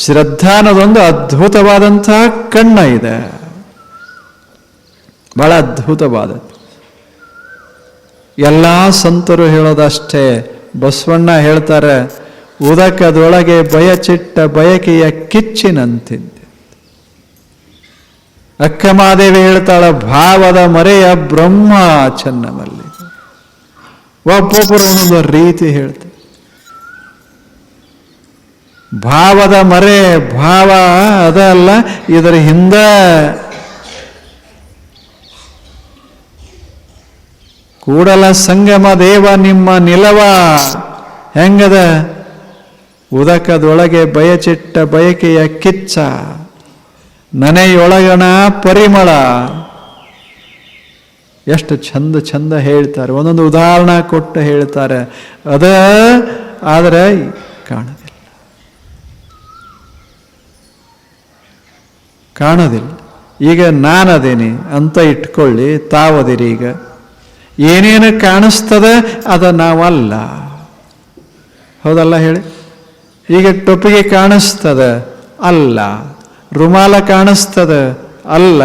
ಶ್ರದ್ಧಾ ಅನ್ನೋದೊಂದು ಅದ್ಭುತವಾದಂತಹ ಕಣ್ಣ ಇದೆ. ಬಹಳ ಅದ್ಭುತವಾದದ್ದು. ಎಲ್ಲ ಸಂತರು ಹೇಳೋದಷ್ಟೇ. ಬಸವಣ್ಣ ಹೇಳ್ತಾರೆ, ಉದಕದೊಳಗೆ ಬಯಚಿಟ್ಟ ಬಯಕೆಯ ಕಿಚ್ಚಿನಂತಿದ್ದೆ. ಅಕ್ಕಮಾದೇವಿ ಹೇಳ್ತಾಳ, ಭಾವದ ಮರೆಯ ಬ್ರಹ್ಮ ಚೆನ್ನಮಲ್ಲಿ. ಒಬ್ಬೊಬ್ಬರು ಒಂದೊಂದು ರೀತಿ ಹೇಳ್ತಾರೆ. ಭಾವದ ಮರೆ, ಭಾವ ಅದಲ್ಲ ಇದರ ಹಿಂದ ಕೂಡಲ ಸಂಗಮ ದೇವ ನಿಮ್ಮ ನಿಲವ. ಹೆಂಗದ? ಉದಕದೊಳಗೆ ಬಯಚಿಟ್ಟ ಬಯಕೆಯ ಕಿಚ್ಚ. ನನೆಯೊಳಗಣ ಪರಿಮಳ. ಎಷ್ಟು ಚಂದ ಚಂದ ಹೇಳ್ತಾರೆ. ಒಂದೊಂದು ಉದಾಹರಣೆ ಕೊಟ್ಟು ಹೇಳ್ತಾರೆ. ಅದ, ಆದರೆ ಕಾಣೋದಿಲ್ಲ ಕಾಣೋದಿಲ್ಲ. ಈಗ ನಾನದೇನೆ ಅಂತ ಇಟ್ಕೊಳ್ಳಿ, ತಾವದಿರಿ ಈಗ. ಏನೇನು ಕಾಣಿಸ್ತದೆ ಅದು ನಾವಲ್ಲ. ಹೌದಲ್ಲ ಹೇಳಿ? ಈಗ ಟೊಪ್ಪಿಗೆ ಕಾಣಿಸ್ತದ ಅಲ್ಲ. ರುಮಾಲ ಕಾಣಿಸ್ತದ ಅಲ್ಲ.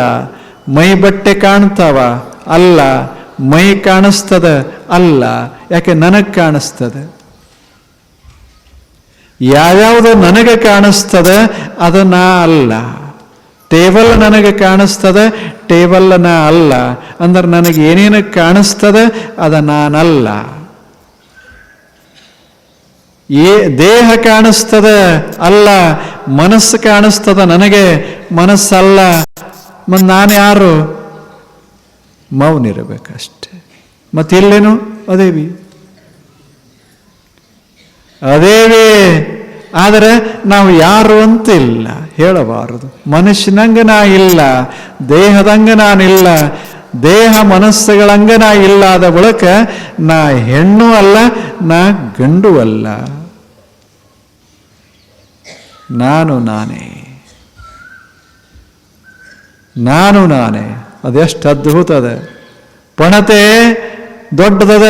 ಮೈ ಬಟ್ಟೆ ಕಾಣ್ತಾವ ಅಲ್ಲ. ಮೈ ಕಾಣಿಸ್ತದ ಅಲ್ಲ. ಯಾಕೆ ನನಗೆ ಕಾಣಿಸ್ತದೆ? ಯಾವ್ಯಾವುದು ನನಗೆ ಕಾಣಿಸ್ತದೆ ಅದು ನಾ ಅಲ್ಲ. ಟೇಬಲ್ ನನಗೆ ಕಾಣಿಸ್ತದೆ ಟೇಬಲ್ ನಾ ಅಲ್ಲ. ಅಂದ್ರೆ ನನಗೆ ಏನೇನು ಕಾಣಿಸ್ತದೆ, ಅದ ನಾನಲ್ಲ. ಏ, ದೇಹ ಕಾಣಿಸ್ತದ, ಅಲ್ಲ. ಮನಸ್ಸು ಕಾಣಿಸ್ತದ ನನಗೆ, ಮನಸ್ಸಲ್ಲ. ಮತ್ತು ನಾನು ಯಾರು? ಮೌನಿರಬೇಕಷ್ಟೆ. ಮತ್ತೆ ಇಲ್ಲೇನು ಅದೇವಿ? ಅದೇವಿ. ಆದರೆ ನಾವು ಯಾರು ಅಂತ ಇಲ್ಲ ಹೇಳಬಾರದು. ಮನುಷ್ಯನಂಗ ನಾ ಇಲ್ಲ ದೇಹದಂಗ ನಾನಿಲ್ಲ ದೇಹ ಮನಸ್ಸುಗಳಂಗ ನಾ ಇಲ್ಲದ ಬಳಿಕ ನಾ ಹೆಣ್ಣು ಅಲ್ಲ, ನಾ ಗಂಡು ಅಲ್ಲ. ನಾನು ನಾನೇ. ನಾನು ನಾನೇ. ಅದೆಷ್ಟು ಅದ್ಭುತ ಅದ. ಪಣತೆ ದೊಡ್ಡದದ,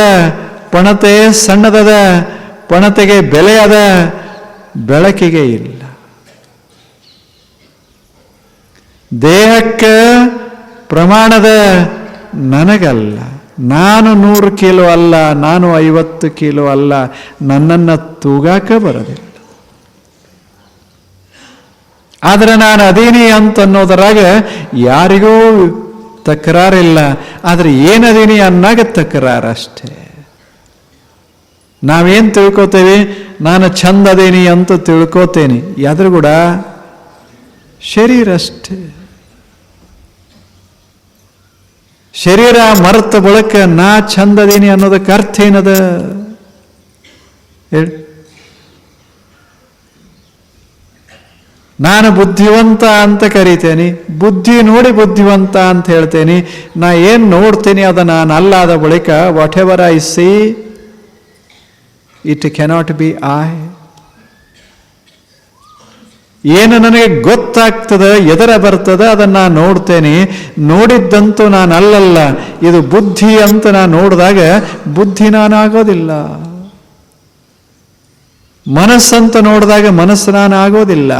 ಪಣತೆ ಸಣ್ಣದದ, ಪಣತೆಗೆ ಬೆಲೆ ಅದ ಬೆಳಕಿಗೆ ಇಲ್ಲ. ದೇಹಕ್ಕೆ ಪ್ರಮಾಣದ ನನಗಲ್ಲ. ನಾನು ನೂರು ಕಿಲೋ ಅಲ್ಲ, ನಾನು ಐವತ್ತು ಕಿಲೋ ಅಲ್ಲ, ನನ್ನನ್ನು ತೂಗಾಕ ಬರೋದಿಲ್ಲ. ಆದರೆ ನಾನು ಅದೀನಿ ಅಂತ ಅನ್ನೋದರಾಗ ಯಾರಿಗೂ ತಕರಾರಿಲ್ಲ. ಆದರೆ ಏನದೀನಿ ಅನ್ನಾಗ ತಕರಾರಷ್ಟೇ. ನಾವೇನು ತಿಳ್ಕೊತೇವೆ? ನಾನು ಚಂದ ಅದೀನಿ ಅಂತ ತಿಳ್ಕೊತೇನೆ. ಯಾದ್ರೂ ಕೂಡ ಶರೀರ ಅಷ್ಟೇ ಶರೀರ ಮರೆತ ಬಳಕ ನಾ ಚಂದದೀನಿ ಅನ್ನೋದಕ್ಕೆ ಅರ್ಥ ಏನದ? ಹೇಳಿ. ನಾನು ಬುದ್ಧಿವಂತ ಅಂತ ಕರಿತೇನೆ, ಬುದ್ಧಿ ನೋಡಿ ಬುದ್ಧಿವಂತ ಅಂತ ಹೇಳ್ತೇನೆ, ನಾ ಏನು ನೋಡ್ತೀನಿ ಅದ ನಾನು ಅಲ್ಲಾದ ಬಳಿಕ whatever I see it cannot be I ಏನು ನನಗೆ ಗೊತ್ತಾಗ್ತದೆ, ಎದರ ಬರ್ತದೆ, ಅದನ್ನು ನಾನು ನೋಡ್ತೇನೆ. ನೋಡಿದ್ದಂತೂ ನಾನು ಅಲ್ಲಲ್ಲ ಇದು ಬುದ್ಧಿ ಅಂತ ನಾನು ನೋಡಿದಾಗ ಬುದ್ಧಿ ನಾನಾಗೋದಿಲ್ಲ. ಮನಸ್ಸಂತ ನೋಡಿದಾಗ ಮನಸ್ಸು ನಾನು ಆಗೋದಿಲ್ಲ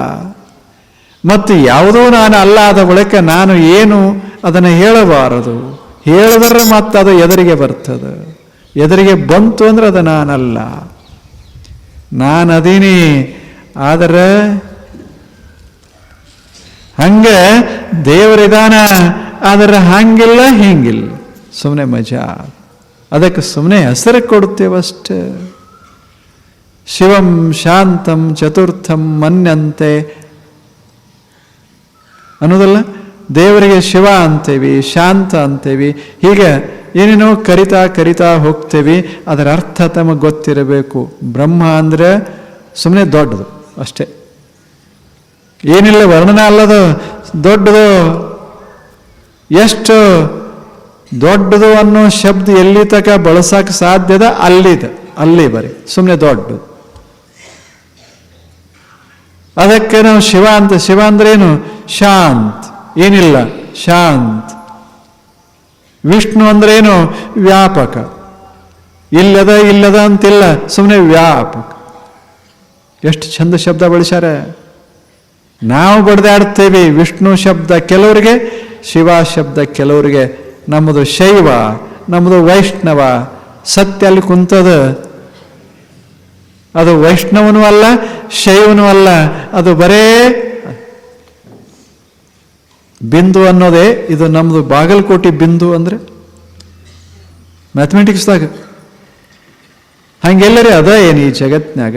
ಮತ್ತು ಯಾವುದೋ ನಾನು ಅಲ್ಲ ಆದ ಬಳಿಕ ನಾನು ಏನು ಅದನ್ನು ಹೇಳಬಾರದು. ಹೇಳಿದ್ರೆ ಮತ್ತೆ ಅದು ಎದುರಿಗೆ ಬರ್ತದೆ. ಎದುರಿಗೆ ಬಂತು ಅಂದ್ರೆ ಅದು ನಾನಲ್ಲ. ನಾನು ಅದೀನಿ ಆದರೆ ಹಂಗೆ ದೇವರಿದಾನ, ಆದರೆ ಹಂಗಿಲ್ಲ, ಹಿಂಗಿಲ್ಲ. ಸುಮ್ಮನೆ ಮಜಾ. ಅದಕ್ಕೆ ಸುಮ್ಮನೆ ಹೆಸರು ಕೊಡ್ತೇವಷ್ಟೇ ಶಿವಂ ಶಾಂತಂ ಚತುರ್ಥಂ ಮನ್ಯಂತೆ. ಅನ್ನೋದಲ್ಲ, ದೇವರಿಗೆ ಶಿವ ಅಂತೇವಿ, ಶಾಂತ ಅಂತೇವಿ, ಹೀಗೆ ಏನೇನೋ ಕರಿತಾ ಕರಿತಾ ಹೋಗ್ತೇವಿ, ಅದರ ಅರ್ಥ ತಮಗೆ ಗೊತ್ತಿರಬೇಕು. ಬ್ರಹ್ಮ ಅಂದರೆ ಸುಮ್ಮನೆ ದೊಡ್ಡದು, ಅಷ್ಟೇ. ಏನಿಲ್ಲ, ವರ್ಣನೆ ಅಲ್ಲದು, ದೊಡ್ಡದು, ಎಷ್ಟು ದೊಡ್ಡದು ಅನ್ನೋ ಶಬ್ದ ಎಲ್ಲಿ ತಕ ಬಳಸಕ್ಕೆ ಸಾಧ್ಯದ ಅಲ್ಲಿದೆ ಅಲ್ಲಿ ಬರೀ ಸುಮ್ಮನೆ ದೊಡ್ಡದು. ಅದಕ್ಕೆ ನಾವು ಶಿವ ಅಂತ, ಶಿವ ಅಂದ್ರೆ ಏನು? ಶಾಂತ್, ಏನಿಲ್ಲ, ಶಾಂತ್. ವಿಷ್ಣು ಅಂದ್ರೆ ಏನು? ವ್ಯಾಪಕ. ಇಲ್ಲದ ಇಲ್ಲದ ಅಂತಿಲ್ಲ ಸುಮ್ಮನೆ ವ್ಯಾಪಕ. ಎಷ್ಟು ಚಂದ ಶಬ್ದ ಬಳಸ್ಯಾರ. ನಾವು ಬಡ್ದಾಡ್ತೇವೆ ವಿಷ್ಣು ಶಬ್ದ ಕೆಲವರಿಗೆ, ಶಿವ ಶಬ್ದ ಕೆಲವರಿಗೆ. ನಮ್ಮದು ಶೈವ, ನಮ್ಮದು ವೈಷ್ಣವ. ಸತ್ಯ ಅಲ್ಲಿ ಕುಂತದ? ಅದು ವೈಷ್ಣವನೂ ಅಲ್ಲ, ಶೈವನೂ ಅಲ್ಲ. ಅದು ಬರೇ ಬಿಂದು ಅನ್ನೋದೇ, ಇದು ನಮ್ಮದು ಬಾಗಲಕೋಟೆ ಬಿಂದು ಅಂದ್ರೆ? ಮ್ಯಾಥಮೆಟಿಕ್ಸ್ದಾಗ ಹಂಗೆಲ್ಲರೇ ಅದ ಏನು ಈ ಜಗತ್ನಾಗ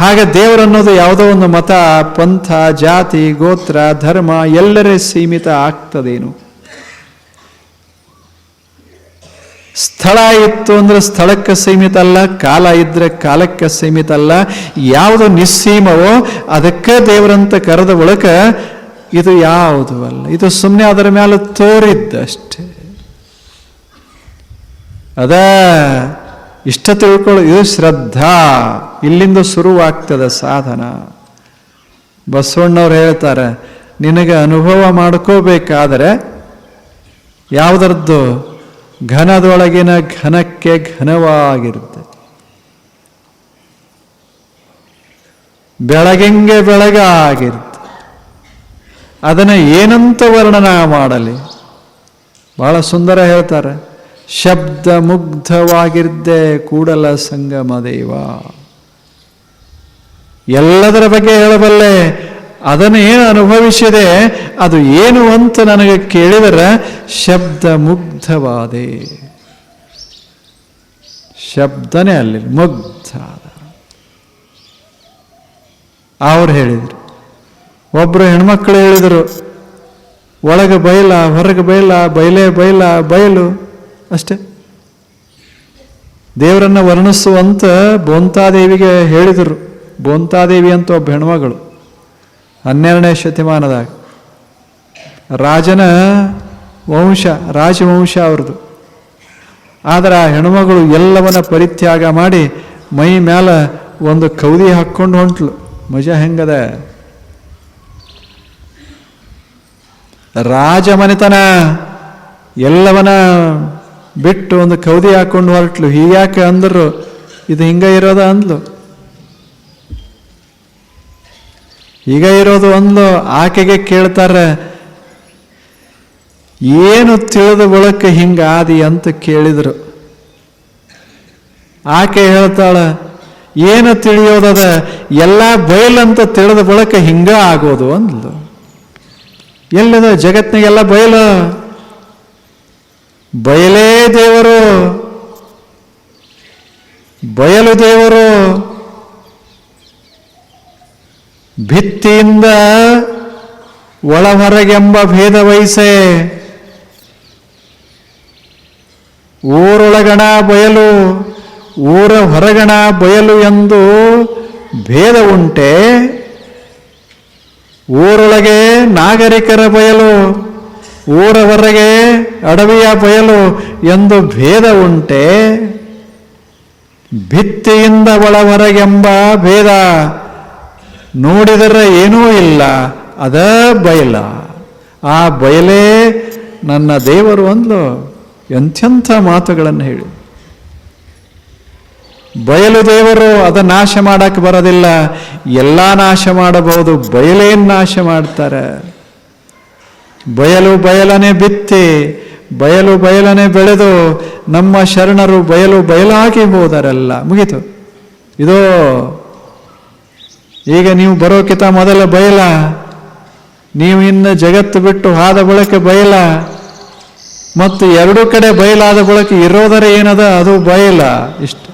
ಹಾಗೆ ದೇವರನ್ನೋದು ಯಾವುದೋ ಒಂದು ಮತ, ಪಂಥ, ಜಾತಿ, ಗೋತ್ರ, ಧರ್ಮ, ಎಲ್ಲರೇ ಸೀಮಿತ ಆಗ್ತದೇನು? ಸ್ಥಳ ಇತ್ತು ಅಂದ್ರೆ ಸ್ಥಳಕ್ಕೆ ಸೀಮಿತ ಅಲ್ಲ, ಕಾಲ ಇದ್ರೆ ಕಾಲಕ್ಕೆ ಸೀಮಿತ ಅಲ್ಲ. ಯಾವುದು ನಿಸ್ಸೀಮವೋ ಅದಕ್ಕೆ ದೇವರಂತ ಕರೆದ ಒಳಕ ಇದು ಯಾವುದು ಅಲ್ಲ. ಇದು ಸುಮ್ಮನೆ ಅದರ ಮೇಲೆ ತೋರಿದ್ದಷ್ಟೇ. ಅದ ಇಷ್ಟ ತಿಳ್ಕೊಳ್ಳೋ, ಇದು ಶ್ರದ್ಧಾ. ಇಲ್ಲಿಂದ ಶುರುವಾಗ್ತದೆ ಸಾಧನ. ಬಸವಣ್ಣವ್ರು ಹೇಳ್ತಾರೆ, ನಿನಗೆ ಅನುಭವ ಮಾಡ್ಕೋಬೇಕಾದರೆ ಯಾವುದರದ್ದು ಘನದೊಳಗಿನ ಘನಕ್ಕೆ ಘನವಾಗಿರುತ್ತೆ. ಬೆಳಗಿಂಗೆ ಬೆಳಗಾಗಿರುತ್ತೆ ಅದನ್ನು ಏನಂತ ವರ್ಣನ ಮಾಡಲಿ? ಬಹಳ ಸುಂದರ ಹೇಳ್ತಾರೆ. ಶಬ್ದ ಮುಗ್ಧವಾಗಿದ್ದೆ ಕೂಡಲ ಸಂಗಮ ದೇವ ಎಲ್ಲದರ ಬಗ್ಗೆ ಹೇಳಬಲ್ಲೆ, ಅದನ್ನು ಏನು ಅನುಭವಿಸಿದೆ, ಅದು ಏನು ಅಂತ ನನಗೆ ಕೇಳಿದರೆ ಶಬ್ದ ಮುಗ್ಧವಾದೆ ಶಬ್ದನೇ ಅಲ್ಲಿ ಮುಗ್ಧ ಅವ್ರು ಹೇಳಿದರು ಒಬ್ಬರು ಹೆಣ್ಮಕ್ಳು ಹೇಳಿದರು, ಒಳಗೆ ಬಯಲ ಹೊರಗೆ ಬಯಲ ಬಯಲೇ ಬಯಲ ಬಯಲು ಅಷ್ಟೇ. ದೇವರನ್ನ ವರ್ಣಿಸುವಂತ ಬೋಂತಾದೇವಿಗೆ ಹೇಳಿದರು. ಬೋಂತಾದೇವಿ ಅಂತ ಒಬ್ಬ ಹೆಣ್ಮಗಳು. ಹನ್ನೆರಡನೇ ಶತಮಾನದಾಗ. ರಾಜನ ವಂಶ, ರಾಜವಂಶ ಅವ್ರದ್ದು ಆದರೆ ಆ ಹೆಣ್ಮಗಳು ಎಲ್ಲವನ್ನ ಪರಿತ್ಯಾಗ ಮಾಡಿ ಮೈ ಮ್ಯಾಲ ಒಂದು ಕೌದಿ ಹಾಕ್ಕೊಂಡು ಹೊಂಟ್ಲು. ಮಜಾ ಹೆಂಗದ? ರಾಜಮನೆತನ ಎಲ್ಲವನ್ನ ಬಿಟ್ಟು ಒಂದು ಕೌದಿ ಹಾಕೊಂಡು ಹೊರಟ್ಲು. ಹೀಗ್ಯಾಕೆ ಅಂದರು? ಇದು ಹಿಂಗ ಇರೋದ ಅಂದ್ಲು. ಈಗ ಇರೋದು ಒಂದು ಆಕೆಗೆ ಕೇಳ್ತಾರೆ, ಏನು ತಿಳಿದ ಬಳಕ ಹಿಂಗಾದಿ ಅಂತ ಕೇಳಿದರು. ಆಕೆ ಹೇಳ್ತಾಳೆ, ಏನು ತಿಳಿಯೋದದ? ಎಲ್ಲ ಬಯಲಂತ ತಿಳಿದ ಬಳಕ ಹಿಂಗ ಆಗೋದು ಅಂದ್ಲು. ಎಲ್ಲದ ಜಗತ್ತಿನಾಗೆಲ್ಲ ಬಯಲು? ಬಯಲೇ ದೇವರು. ಬಯಲು ದೇವರು. ಭಿತ್ತಿಯಿಂದ ಒಳ ಹೊರಗೆಂಬ ಭೇದ ವಹಿಸೆ. ಊರೊಳಗಣ ಬಯಲು, ಊರ ಹೊರಗಣ ಬಯಲು ಎಂದು ಭೇದ ಉಂಟೆ. ಊರೊಳಗೆ ನಾಗರಿಕರ ಬಯಲು ಊರ ಹೊರಗೆ ಅಡವಿಯ ಬಯಲು ಎಂದು ಭೇದ ಉಂಟೆ, ಭಿತ್ತಿಯಿಂದ ಒಳವರೆಗೆಂಬ ಭೇದ ನೋಡಿದರೆ ಏನೂ ಇಲ್ಲ, ಅದ ಬಯಲ. ಆ ಬಯಲೇ ನನ್ನ ದೇವರು ಅಂದ್ಲು. ಎಂಥೆಂಥ ಮಾತುಗಳನ್ನು ಹೇಳಿ. ಬಯಲು ದೇವರು ಅದ ನಾಶ ಮಾಡಕ್ಕೆ ಬರೋದಿಲ್ಲ. ಎಲ್ಲ ನಾಶ ಮಾಡಬಹುದು, ಬಯಲೇನ್ ನಾಶ ಮಾಡ್ತಾರೆ. ಬಯಲು ಬಯಲನೆ ಬಿತ್ತಿ, ಬಯಲು ಬಯಲನೆ ಬೆಳೆದು, ನಮ್ಮ ಶರಣರು ಬಯಲು ಬಯಲಾಗಿ ಹೋದರಲ್ಲ. ಮುಗೀತು. ಇದು, ಈಗ ನೀವು ಬರೋಕಿತ ಮೊದಲ ಬಯಲ, ನೀವು ಇನ್ನು ಜಗತ್ತು ಬಿಟ್ಟು ಆದ ಬಳಕೆ ಬಯಲ, ಮತ್ತು ಎರಡೂ ಕಡೆ ಬಯಲಾದ ಬಳಕೆ ಇರೋದರ ಏನದ? ಅದು ಬಯಲ. ಇಷ್ಟು.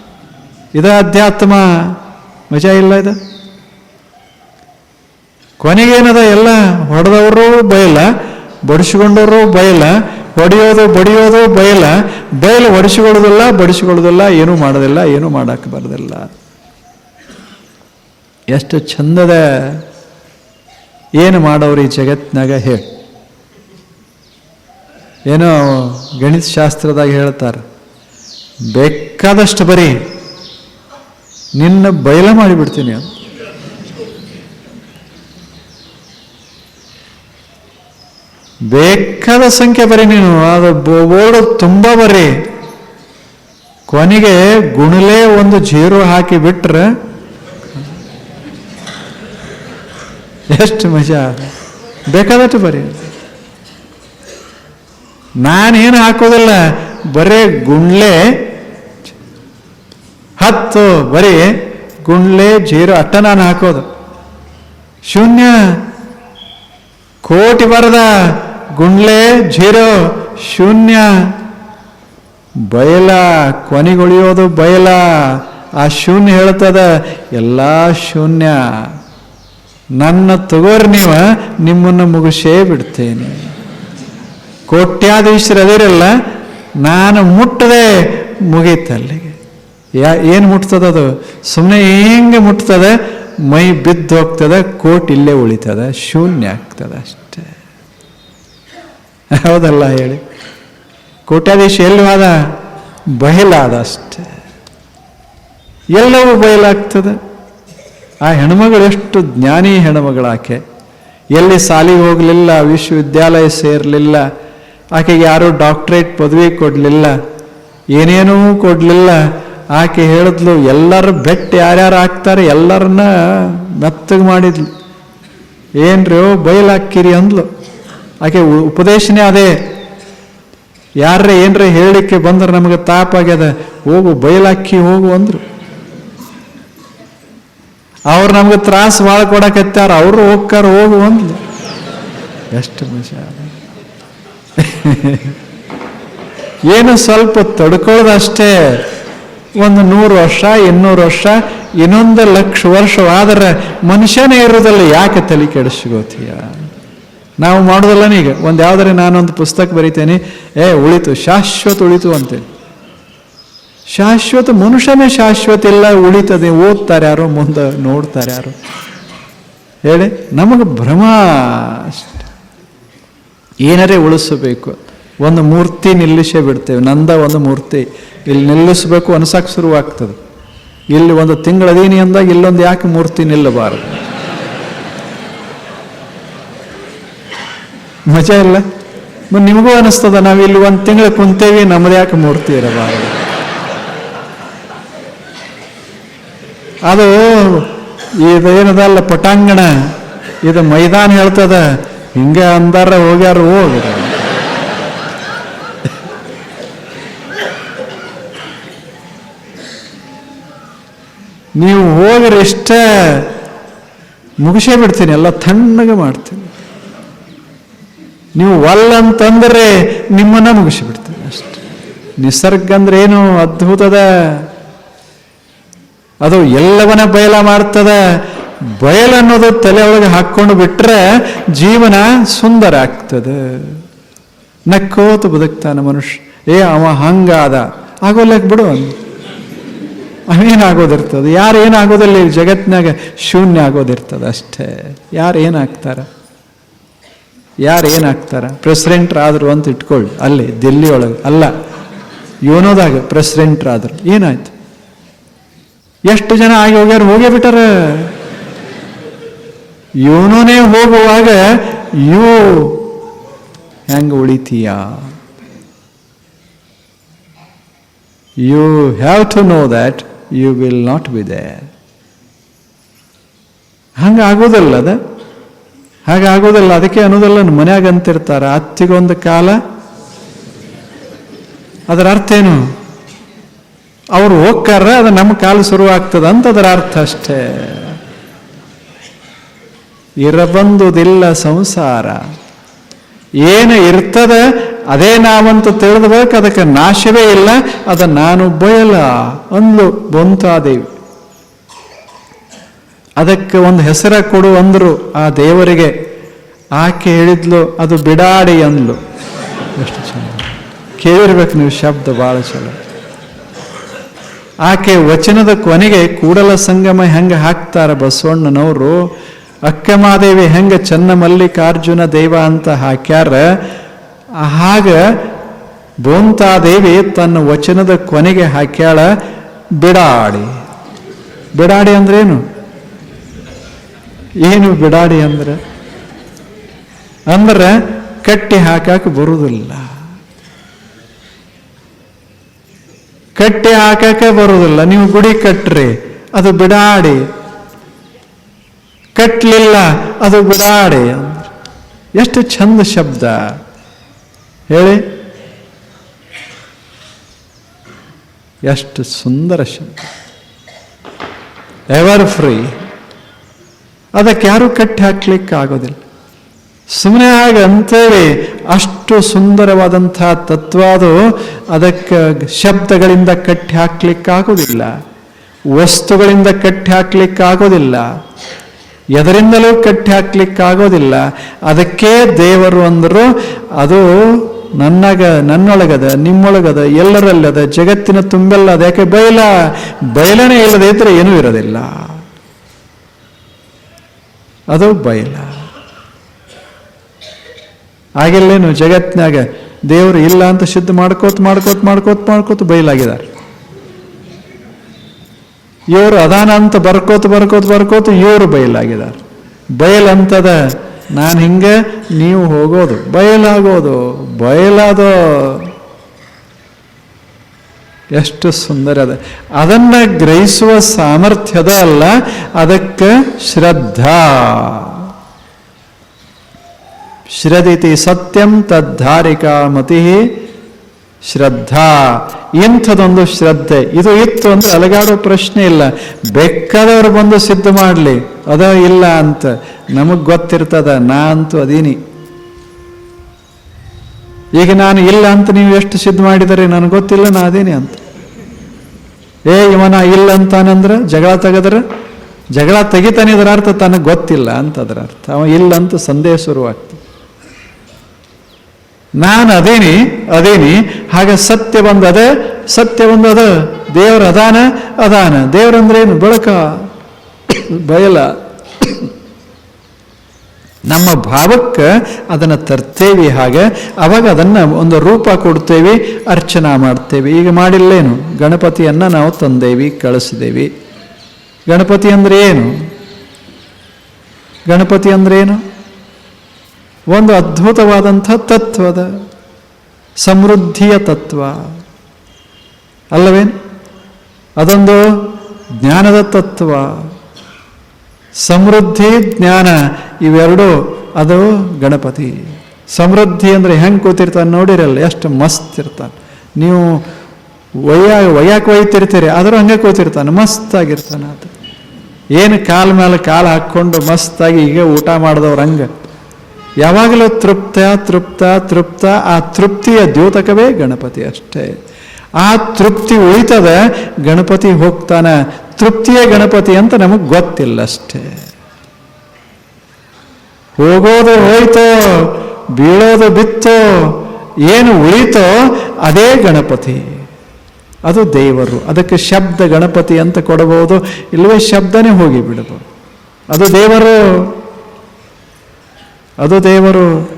ಇದ ಅಧ್ಯಾತ್ಮ? ಮಜಾ ಇಲ್ಲ ಇದು? ಕೊನೆಗೇನದ? ಎಲ್ಲ ಹೊಡೆದವರು ಬಯಲ. ಬಡಿಸಿಕೊಂಡವರು ಬಯಲ ಹೊಡೆಯೋದು ಬಡಿಯೋದು ಬಯಲ, ಬಯಲು ಹೊಡಿಸಿಕೊಳ್ಳೋದಿಲ್ಲ ಬಡಿಸಿಕೊಳ್ಳೋದಿಲ್ಲ ಏನೂ ಮಾಡೋದಿಲ್ಲ, ಏನೂ ಮಾಡೋಕ್ಕೆ ಬರೋದಿಲ್ಲ ಎಷ್ಟು ಚಂದದ ಏನು ಮಾಡೋರು ಈ ಜಗತ್ತಿನಾಗ ಹೇಳಿ. ಏನೋ ಗಣಿತ ಶಾಸ್ತ್ರದಾಗ ಹೇಳ್ತಾರೆ, ಬೇಕಾದಷ್ಟು ಬರೀ ನಿನ್ನ ಬಯಲ ಮಾಡಿಬಿಡ್ತೀನಿ ಅಂತ. ಬೇಕಾದ ಸಂಖ್ಯೆ ಬರೀ ನೀನು. ಅದು ಬೋರ್ಡು ತುಂಬ ಬರೀ. ಕೊನೆಗೆ ಗುಣಲೇ ಒಂದು ಜೀರೋ ಹಾಕಿ ಬಿಟ್ರೆ ಎಷ್ಟು ಮಜಾ. ಬೇಕಾದಷ್ಟು ಬರೀ. ನಾನೇನು ಹಾಕೋದಿಲ್ಲ. ಬರೀ ಗುಂಡ್ಲೆ ಹತ್ತು ಬರೀ ಗುಂಡ್ಲೆ ಜೀರೋ ಅಟ್ಟ ನಾನು ಹಾಕೋದು. ಶೂನ್ಯ. ಕೋಟಿ ಬರದ. ಗುಂಡ್ಲೆ ಝೀರೋ ಶೂನ್ಯ. ಬಯಲ ಕೊನೆಗೊಳಿಯೋದು ಬಯಲ. ಆ ಶೂನ್ಯ ಹೇಳ್ತದ, ಎಲ್ಲ ಶೂನ್ಯ. ನನ್ನ ತಗೋರಿ ನೀವು, ನಿಮ್ಮನ್ನು ಮುಗಿಸೇ ಬಿಡ್ತೇನೆ. ಕೋಟ್ಯಾಧೀಶರು ಅದಿರಲ್ಲ, ನಾನು ಮುಟ್ಟದೆ ಮುಗೀತಲ್ಲಿಗೆ ಯಾ, ಏನು ಮುಟ್ತದದು ಸುಮ್ಮನೆ ಹೆಂಗೆ ಮುಟ್ತದೆ, ಮೈ ಬಿದ್ದು ಹೋಗ್ತದೆ ಕೋಟ್ ಇಲ್ಲೇ ಉಳಿತದೆ, ಶೂನ್ಯ ಆಗ್ತದೆ ಅಷ್ಟೇ. ಹೌದಲ್ಲ ಹೇಳಿ. ಕೋಟ್ಯಾಧೀಶ ಎಲ್ಲಿ ಹೋದ? ಬಯಲಾದ ಅಷ್ಟೇ ಎಲ್ಲವೂ ಬಯಲಾಗ್ತದೆ. ಆ ಹೆಣ್ಮಗಳು ಎಷ್ಟು ಜ್ಞಾನಿ ಹೆಣ್ಮಗಳಾಕೆ. ಎಲ್ಲಿ ಸಾಲಿಗೆ ಹೋಗಲಿಲ್ಲ, ವಿಶ್ವವಿದ್ಯಾಲಯ ಸೇರಲಿಲ್ಲ, ಆಕೆಗೆ ಯಾರೂ ಡಾಕ್ಟ್ರೇಟ್ ಪದವಿ ಕೊಡಲಿಲ್ಲ, ಏನೇನೂ ಕೊಡಲಿಲ್ಲ, ಆಕೆ ಹೇಳಿದ್ಲು ಎಲ್ಲರ ಬೆಟ್ಟು ಯಾರ್ಯಾರು ಹಾಕ್ತಾರೆ ಎಲ್ಲರನ್ನ ಮೆತ್ತಗೆ ಮಾಡಿದ್ಲು. ಏನ್ರಿ ಬಯಲಾಕ್ಕಿರಿ ಅಂದ್ಲು. ಆಕೆ ಉಪದೇಶನೇ ಅದೇ. ಯಾರ ಏನ್ರ ಹೇಳಲಿಕ್ಕೆ ಬಂದ್ರೆ ನಮಗೆ ತಾಪಾಗ್ಯದ ಹೋಗು ಬಯಲಾಕಿ ಹೋಗು ಅಂದರು. ಅವ್ರು ನಮ್ಗೆ ತ್ರಾಸ ಭಾಳ ಕೊಡಕತ್ತಾರ ಅವರು ಹೋಗ್ತಾರ ಹೋಗು ಅಂದ್ಲು. ಎಷ್ಟು ಮನುಷ್ಯ ಏನು ಸ್ವಲ್ಪ ತಡ್ಕೊಳ್ಳೋದಷ್ಟೇ ಒಂದು ನೂರು ವರ್ಷ, ಇನ್ನೂರು ವರ್ಷ, ಇನ್ನೊಂದು ಲಕ್ಷ ವರ್ಷವಾದರೆ ಮನುಷ್ಯನೇ ಇರೋದಲ್ಲ ಯಾಕೆ ತಲೆ ಕೆಡಿಸ್ಕೋತೀಯ? ನಾವು ಮಾಡೋದಲ್ಲ ಈಗ ಒಂದು ಯಾವ್ದಾರ ನಾನೊಂದು ಪುಸ್ತಕ ಬರೀತೇನೆ. ಏ, ಉಳಿತು, ಶಾಶ್ವತ ಉಳಿತು ಅಂತೇಳಿ ಶಾಶ್ವತ, ಮನುಷ್ಯನೇ ಶಾಶ್ವತ ಇಲ್ಲ, ಉಳಿತದೆ, ಓದ್ತಾರೆ ಯಾರೋ, ಮುಂದೆ ನೋಡ್ತಾರೆ ಯಾರು. ಹೇಳಿ, ನಮಗೆ ಭ್ರಮ ಏನರೇ ಉಳಿಸಬೇಕು, ಒಂದು ಮೂರ್ತಿ ನಿಲ್ಲಿಸೇ ಬಿಡ್ತೇವೆ, ನಂದ ಒಂದು ಮೂರ್ತಿ. ಇಲ್ಲಿ ನಿಲ್ಲಿಸಬೇಕು ಅನ್ಸಕ್ಕೆ ಶುರುವಾಗ್ತದೆ. ಇಲ್ಲಿ ಒಂದು ತಿಂಗಳದೇನಿ ಅಂದಾಗ, ಇಲ್ಲೊಂದು ಯಾಕೆ ಮೂರ್ತಿ ನಿಲ್ಲಬಾರದು? ಮಜಾ ಇಲ್ಲ. ನಿಮಗೂ ಅನಿಸ್ತದ, ನಾವು ಇಲ್ಲಿ ಒಂದು ತಿಂಗಳು ಕುಂತೇವಿ, ನಮ್ದು ಯಾಕೆ ಮೂರ್ತಿ ಇರಬಾರದು? ಅದು ಇದೇನದಲ್ಲ ಪಟಾಂಗಣ. ಇದು ಮೈದಾನ ಹೇಳ್ತದ. ಹಿಂಗೆ ಅಂದಾರ ಹೋಗ್ಯಾರ ಹೋಗ ನೀವು ಹೋಗ್ರಿ ಇಷ್ಟ. ಮುಗಿಸೇ ಬಿಡ್ತೀನಿ, ಎಲ್ಲ ತಣ್ಣಗೆ ಮಾಡ್ತೀನಿ. ನೀವು ಒಲ್ಲ ಅಂತಂದ್ರೆ ನಿಮ್ಮನ್ನ ಅಷ್ಟೆ. ನಿಸರ್ಗ ಅಂದ್ರೆ ಏನು ಅದ್ಭುತದ? ಅದು ಎಲ್ಲವನ್ನ ಬಯಲ ಮಾಡ್ತದ? ಬಯಲ ಅನ್ನೋದು ತಲೆ ಒಳಗೆ ಹಾಕ್ಕೊಂಡು ಬಿಟ್ರೆ ಜೀವನ ಸುಂದರ ಆಗ್ತದೆ. ನಕ್ಕೋತು ಬದುಕ್ತಾನೆ ಮನುಷ್ಯ. ಏ, ಅವ ಹಂಗಾದ. ಆಗೋಲ್ಲಕ್ ಬಿಡು ಅವೇನಾಗೋದಿರ್ತದೆ ಯಾರು ಏನಾಗೋದಿಲ್ಲ ಈ ಜಗತ್ನಾಗ ಶೂನ್ಯ ಆಗೋದಿರ್ತದೆ ಅಷ್ಟೇ. ಯಾರು ಯಾರು ಏನಾಗ್ತಾರ ಪ್ರೆಸಿಡೆಂಟ್ರಾದರು ಅಂತ ಇಟ್ಕೊಳ್ಳಿ. ಅಲ್ಲಿ ದಿಲ್ಲಿ ಒಳಗೆ ಅಲ್ಲ. ಯೋನೋದಾಗ ಪ್ರೆಸಿಡೆಂಟ್ರಾದರು. ಏನಾಯ್ತು? ಎಷ್ಟು ಜನ ಆಗಿ ಹೋಗ್ಯಾರ? ಹೋಗೇ ಬಿಟ್ಟಾರ. ಯೋನೋನೇ ಹೋಗುವಾಗ, ಯೋ, ಹೆಂಗ ಉಳಿತೀಯ? You have to know that you will not be there ಹಂಗೆ ಆಗೋದಲ್ಲ ಅದ? ಹಾಗೆ ಆಗೋದಿಲ್ಲ, ಅದಕ್ಕೆ ಅನ್ನೋದಲ್ಲ ಮನ್ಯಾಗ ಅಂತಿರ್ತಾರೆ. ಅತ್ತಿಗೊಂದು ಕಾಲ, ಅದರ ಅರ್ಥ ಏನು? ಅವ್ರು ಹೋಗ್ತಾರ ಅದು ನಮ್ಮ ಕಾಲ ಶುರುವಾಗ್ತದ ಅಂತ ಅದರ ಅರ್ಥ ಅಷ್ಟೇ. ಇರಬಂದುದಿಲ್ಲ ಸಂಸಾರ. ಏನು ಇರ್ತದ, ಅದೇ ನಾವಂತ ತಿಳಿದ್ಬೇಕು, ಅದಕ್ಕೆ ನಾಶವೇ ಇಲ್ಲ. ಅದ ನಾನು ಬಯಲ ಅಂದ್ಲು ಬಂತಾದೇವಿ. ಅದಕ್ಕೆ ಒಂದು ಹೆಸರ ಕೊಡು ಅಂದರು ಆ ದೇವರಿಗೆ. ಆಕೆ ಹೇಳಿದ್ಲು, ಅದು ಬಿಡಾಡಿ ಅಂದ್ಲು. ಎಷ್ಟು ಚಂದ ಕೇಳಿರ್ಬೇಕು ನೀವು, ಶಬ್ದ ಭಾಳ ಚಲೋ. ಆಕೆ ವಚನದ ಕೊನೆಗೆ ಕೂಡಲ ಸಂಗಮ ಹೆಂಗೆ ಹಾಕ್ತಾರ ಬಸವಣ್ಣನವರು ಅಕ್ಕಮಾದೇವಿ ಹೆಂಗೆ ಚನ್ನ ಮಲ್ಲಿಕಾರ್ಜುನ ದೇವ ಅಂತ ಹಾಕ್ಯಾರ. ಹಾಗ ಬೋಂತಾದೇವಿ ತನ್ನ ವಚನದ ಕೊನೆಗೆ ಹಾಕ್ಯಾಳ, ಬಿಡಾಡಿ ಬಿಡಾಡಿ ಅಂದ್ರೇನು? ಏನು ಬಿಡಾಡಿ ಅಂದ್ರೆ? ಅಂದ್ರೆ ಕಟ್ಟಿ ಹಾಕಾಕ ಬರುವುದಿಲ್ಲ ಕಟ್ಟಿ ಹಾಕಕ್ಕೆ ಬರುವುದಿಲ್ಲ ನೀವು ಗುಡಿ ಕಟ್ಟ್ರಿ ಅದು ಬಿಡಾಡಿ. ಕಟ್ಟಲಿಲ್ಲ ಅದು ಬಿಡಾಡಿ ಅಂದ್ರೆ. ಎಷ್ಟು ಚಂದ ಶಬ್ದ. ಹೇಳಿ. ಎಷ್ಟು ಸುಂದರ ಶಬ್ದ. ಎವರ್ ಫ್ರೀ ಅದಕ್ಕೆ ಯಾರು ಕಟ್ಟಿ ಹಾಕ್ಲಿಕ್ಕೆ ಆಗೋದಿಲ್ಲ ಸುಮ್ಮನೆ ಹಾಗೆ ಅಂತೇಳಿ ಅಷ್ಟು ಸುಂದರವಾದಂತಹ ತತ್ವ ಅದು ಅದಕ್ಕೆ ಶಬ್ದಗಳಿಂದ ಕಟ್ಟಿ ಹಾಕ್ಲಿಕ್ಕಾಗೋದಿಲ್ಲ. ವಸ್ತುಗಳಿಂದ ಕಟ್ಟಿ ಹಾಕ್ಲಿಕ್ಕಾಗೋದಿಲ್ಲ. ಎದರಿಂದಲೂ ಕಟ್ಟಿ ಹಾಕ್ಲಿಕ್ಕಾಗೋದಿಲ್ಲ. ಅದಕ್ಕೆ ದೇವರು ಅಂದರು ಅದು ನನ್ನಗ, ನನ್ನೊಳಗದ, ನಿಮ್ಮೊಳಗದ, ಎಲ್ಲರಲ್ಲದ, ಜಗತ್ತಿನ ತುಂಬೆಲ್ಲ ಅದ ಯಾಕೆ ಬಯಲ, ಬಯಲನೇ ಇಲ್ಲದೆ ಇದ್ರೆ ಏನೂ ಇರೋದಿಲ್ಲ. ಅದು ಬಯಲ ಆಗಿಲ್ಲೇನು ಜಗತ್ತಿನಾಗ ದೇವರು ಇಲ್ಲ ಅಂತ ಸಿದ್ಧ ಮಾಡ್ಕೋತ ಮಾಡ್ಕೋತ ಮಾಡ್ಕೋತ ಮಾಡ್ಕೋತ ಬಯಲಾಗಿದ್ದಾರೆ ಇವರು ಅದಾನ ಅಂತ ಬರ್ಕೋತ ಬರ್ಕೋತ ಬರ್ಕೋತ ಇವರು ಬಯಲಾಗಿದ್ದಾರೆ ಬಯಲಂತದ ನಾನು ಹಿಂಗೆ, ನೀವು ಹೋಗೋದು. ಬಯಲಾಗೋದು. ಬಯಲಾದೋ ಎಷ್ಟು ಸುಂದರ ಅದ. ಅದನ್ನ ಗ್ರಹಿಸುವ ಸಾಮರ್ಥ್ಯದ ಅಲ್ಲ, ಅದಕ್ಕೆ ಶ್ರದ್ಧಾ. ಶ್ರದಿತಿ ಸತ್ಯಂ ತದ್ಧಾರಿಕಾ ಮತಿ ಶ್ರದ್ಧಾ. ಇಂಥದೊಂದು ಶ್ರದ್ಧೆ. ಇದು ಇತ್ತು ಅಂದ್ರೆ ಅಲಗಾಡೋ ಪ್ರಶ್ನೆ ಇಲ್ಲ. ಬೆಕ್ಕದವ್ರು ಬಂದು ಸಿದ್ಧ ಮಾಡಲಿ. ಅದ ಇಲ್ಲ ಅಂತ. ನಮಗೆ ಗೊತ್ತಿರ್ತದ. ನಾ ಅಂತೂ ಅದೀನಿ. ಈಗ ನಾನು ಇಲ್ಲ ಅಂತ ನೀವು ಎಷ್ಟು ಸಿದ್ಧ ಮಾಡಿದರೆ ನನಗೆ ಗೊತ್ತಿಲ್ಲ, ನಾ ಅದೇನಿ ಅಂತ. ಏ ಇವನ ಇಲ್ಲ ಅಂತಾನಂದ್ರೆ ಜಗಳ ತೆಗೆದ್ರೆ, ಜಗಳ ತೆಗಿತಾನೆ ಇದರ ಅರ್ಥ ತನಗೆ ಗೊತ್ತಿಲ್ಲ ಅಂತ ಅದರ ಅರ್ಥ. ಅವ ಇಲ್ಲ ಅಂತ ಸಂದೇಹ ಶುರುವಾಗ್ತದೆ. ನಾನು ಅದೇನಿ ಅದೇನಿ, ಹಾಗೆ ಸತ್ಯ ಬಂದು ಅದ ಸತ್ಯ ಒಂದು ಅದ ದೇವರ ಅದಾನ ಅದಾನ. ದೇವ್ರಂದ್ರೆ ಏನು? ಬೆಳಕ, ಬಯಲ. ನಮ್ಮ ಭಾವಕ್ಕೆ ಅದನ್ನು ತರ್ತೇವೆ ಹಾಗೆ, ಅವಾಗ ಅದನ್ನು ಒಂದು ರೂಪ ಕೊಡ್ತೇವೆ, ಅರ್ಚನಾ ಮಾಡ್ತೇವೆ. ಈಗ ಮಾಡಿಲ್ಲೇನು? ಗಣಪತಿಯನ್ನು ನಾವು ತಂದೇವಿ, ಕಳಿಸಿದೇವಿ. ಗಣಪತಿ ಅಂದ್ರೆ ಏನು? ಗಣಪತಿ ಅಂದ್ರೆ ಏನು? ಒಂದು ಅದ್ಭುತವಾದಂಥ ತತ್ವದ ಸಮೃದ್ಧಿಯ ತತ್ವ. ಅಲ್ಲವೇನು? ಅದೊಂದು ಜ್ಞಾನದ ತತ್ವ. ಸಮೃದ್ಧಿ ಜ್ಞಾನ. ಇವೆರಡು, ಅದು ಗಣಪತಿ. ಸಮೃದ್ಧಿ ಅಂದರೆ ಹೆಂಗೆ ಕೂತಿರ್ತಾನೆ ನೋಡಿರಲ್ಲ, ಎಷ್ಟು ಮಸ್ತ್ ಇರ್ತಾನೆ. ನೀವು ಒಯ್ಯ ಒಯ್ಯಾಕೆ ಒಯ್ತಿರ್ತೀರಿ, ಆದರೂ ಹಂಗೆ ಕೂತಿರ್ತಾನೆ ಮಸ್ತಾಗಿರ್ತಾನೆ ಅದು. ಏನು ಕಾಲ ಮೇಲೆ ಕಾಲು ಹಾಕ್ಕೊಂಡು ಮಸ್ತಾಗಿ ಈಗ ಊಟ ಮಾಡಿದವ್ರು ಹಂಗೆ. ಯಾವಾಗಲೂ ತೃಪ್ತ ತೃಪ್ತ ತೃಪ್ತ, ಆ ತೃಪ್ತಿಯ ದ್ಯೋತಕವೇ ಗಣಪತಿ ಅಷ್ಟೇ. ಆ ತೃಪ್ತಿ ಉಳಿತದೆ ಗಣಪತಿ ಹೋಗ್ತಾನೆ. ತೃಪ್ತಿಯೇ ಗಣಪತಿ ಅಂತ ನಮಗೆ ಗೊತ್ತಿಲ್ಲ ಅಷ್ಟೇ. ಹೋಗೋದು ಹೋಯ್ತೋ, ಬೀಳೋದು ಬಿತ್ತೋ, ಏನು ಉಳಿತೋ ಅದೇ ಗಣಪತಿ. ಅದು ದೇವರು, ಅದಕ್ಕೆ ಶಬ್ದ ಗಣಪತಿ ಅಂತ ಕೊಡಬಹುದು, ಇಲ್ಲವೇ ಶಬ್ದನೇ ಹೋಗಿ ಬಿಡಬಹುದು. ಅದು ದೇವರು ಅದು ದೇವರು.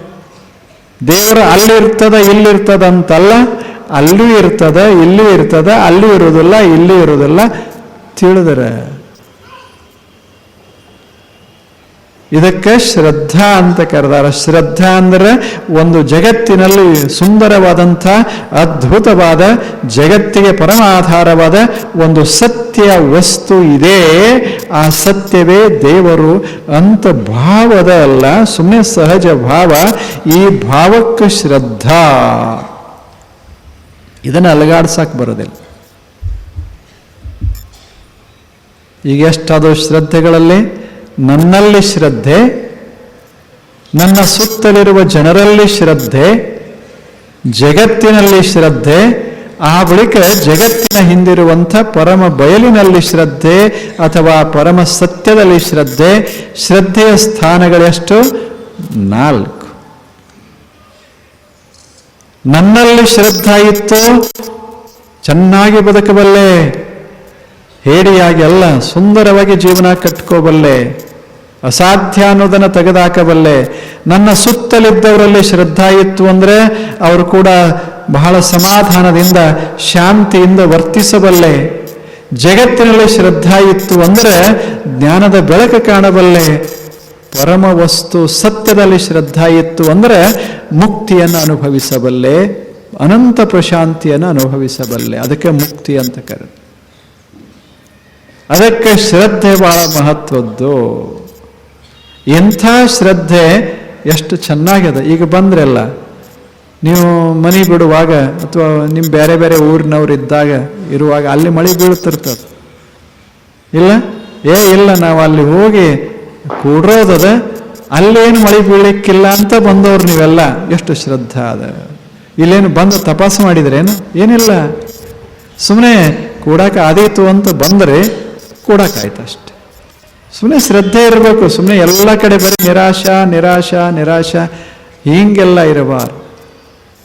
ದೇವರು ಅಲ್ಲಿರ್ತದ ಇಲ್ಲಿರ್ತದ ಅಂತಲ್ಲ, ಅಲ್ಲೂ ಇರ್ತದ, ಇಲ್ಲೂ ಇರ್ತದ, ಅಲ್ಲೂ ಇರುವುದಿಲ್ಲ, ಇಲ್ಲೂ ಇರುವುದಿಲ್ಲ. ತಿಳಿದರೆ ಇದಕ್ಕೆ ಶ್ರದ್ಧಾ ಅಂತ ಕರೆದಾರ. ಶ್ರದ್ಧಾ ಅಂದರೆ ಒಂದು ಜಗತ್ತಿನಲ್ಲಿ ಸುಂದರವಾದಂಥ, ಅದ್ಭುತವಾದ, ಜಗತ್ತಿಗೆ ಪರಮಾಧಾರವಾದ ಒಂದು ಸತ್ಯ ವಸ್ತು ಇದೆ. ಆ ಸತ್ಯವೇ ದೇವರು ಅಂತ ಭಾವದ ಅಲ್ಲ ಸುಮ್ಮನೆ ಸಹಜ ಭಾವ. ಈ ಭಾವಕ್ಕೆ ಶ್ರದ್ಧಾ. ಇದನ್ನು ಅಲಗಾಡ್ಸಕ್ಕೆ ಬರೋದಿಲ್ಲ. ಈಗ ಎಷ್ಟಾದೋ ಶ್ರದ್ಧೆಗಳಲ್ಲಿ ನನ್ನಲ್ಲಿ ಶ್ರದ್ಧೆ, ನನ್ನ ಸುತ್ತಲಿರುವ ಜನರಲ್ಲಿ ಶ್ರದ್ಧೆ, ಜಗತ್ತಿನಲ್ಲಿ ಶ್ರದ್ಧೆ, ಆ ಬಳಿಕ ಜಗತ್ತಿನ ಹಿಂದಿರುವಂಥ ಪರಮ ಬಯಲಿನಲ್ಲಿ ಶ್ರದ್ಧೆ ಅಥವಾ ಪರಮ ಸತ್ಯದಲ್ಲಿ ಶ್ರದ್ಧೆ, ಶ್ರದ್ಧೆಯ ಸ್ಥಾನಗಳೆಷ್ಟು? ನಾಲ್ಕು. ನನ್ನಲ್ಲಿ ಶ್ರದ್ಧಾ ಇತ್ತು? ಚೆನ್ನಾಗಿ ಬದುಕಬಲ್ಲೆ. ಹೇಡಿಯಾಗಿ ಅಲ್ಲ, ಸುಂದರವಾಗಿ ಜೀವನ ಕಟ್ಕೋಬಲ್ಲೆ. ಅಸಾಧ್ಯ ಅನ್ನೋದನ್ನು ತೆಗೆದುಹಾಕಬಲ್ಲೆ ನನ್ನ ಸುತ್ತಲಿದ್ದವರಲ್ಲಿ ಶ್ರದ್ಧಾ ಇತ್ತು ಅಂದರೆ ಅವರು ಕೂಡ ಬಹಳ ಸಮಾಧಾನದಿಂದ, ಶಾಂತಿಯಿಂದ ವರ್ತಿಸಬಲ್ಲೆ. ಜಗತ್ತಿನಲ್ಲಿ ಶ್ರದ್ಧಾ ಇತ್ತು ಅಂದರೆ ಜ್ಞಾನದ ಬೆಳಕು ಕಾಣಬಲ್ಲೆ. ಪರಮ ವಸ್ತು ಸತ್ಯದಲ್ಲಿ ಶ್ರದ್ಧಾ ಇತ್ತು ಅಂದರೆ ಮುಕ್ತಿಯನ್ನು ಅನುಭವಿಸಬಲ್ಲೆ. ಅನಂತ ಪ್ರಶಾಂತಿಯನ್ನು ಅನುಭವಿಸಬಲ್ಲೆ. ಅದಕ್ಕೆ ಮುಕ್ತಿ ಅಂತ ಕರೆ ಅದಕ್ಕೆ ಶ್ರದ್ಧೆ ಬಹಳ ಮಹತ್ವದ್ದು. ಎಂಥ ಶ್ರದ್ಧೆ, ಎಷ್ಟು ಚೆನ್ನಾಗಿದೆ. ಈಗ ಬಂದ್ರಲ್ಲ ನೀವು ಮನೆ ಬಿಡುವಾಗ ಅಥವಾ ನಿಮ್ಮ ಬೇರೆ ಬೇರೆ ಊರಿನವ್ರು ಇದ್ದಾಗ, ಇರುವಾಗ ಅಲ್ಲಿ ಮಳೆ ಬೀಳ್ತಿರ್ತದೆ ಇಲ್ಲ? ಏ, ಇಲ್ಲ, ನಾವು ಅಲ್ಲಿ ಹೋಗಿ ಕೂಡ್ರೋದದ, ಅಲ್ಲೇನು ಮಳೆ ಬೀಳಕ್ಕಿಲ್ಲ ಅಂತ ಬಂದವ್ರು ನೀವೆಲ್ಲ, ಎಷ್ಟು ಶ್ರದ್ಧಾ ಅದ ಇಲ್ಲೇನು ಬಂದು ತಪಾಸು ಮಾಡಿದ್ರೇನು? ಏನಿಲ್ಲ. ಸುಮ್ಮನೆ ಕೂಡಾಕ ಆದೀತು ಅಂತ ಬಂದರೆ ಕೂಡಾಕಾಯ್ತು ಅಷ್ಟೆ ಸುಮ್ಮನೆ ಶ್ರದ್ಧೆ ಇರಬೇಕು ಸುಮ್ಮನೆ ಎಲ್ಲ ಕಡೆ ಬರೀ ನಿರಾಶ ನಿರಾಶ ನಿರಾಶ ಹೀಗೆಲ್ಲ ಇರಬಾರ್ದು.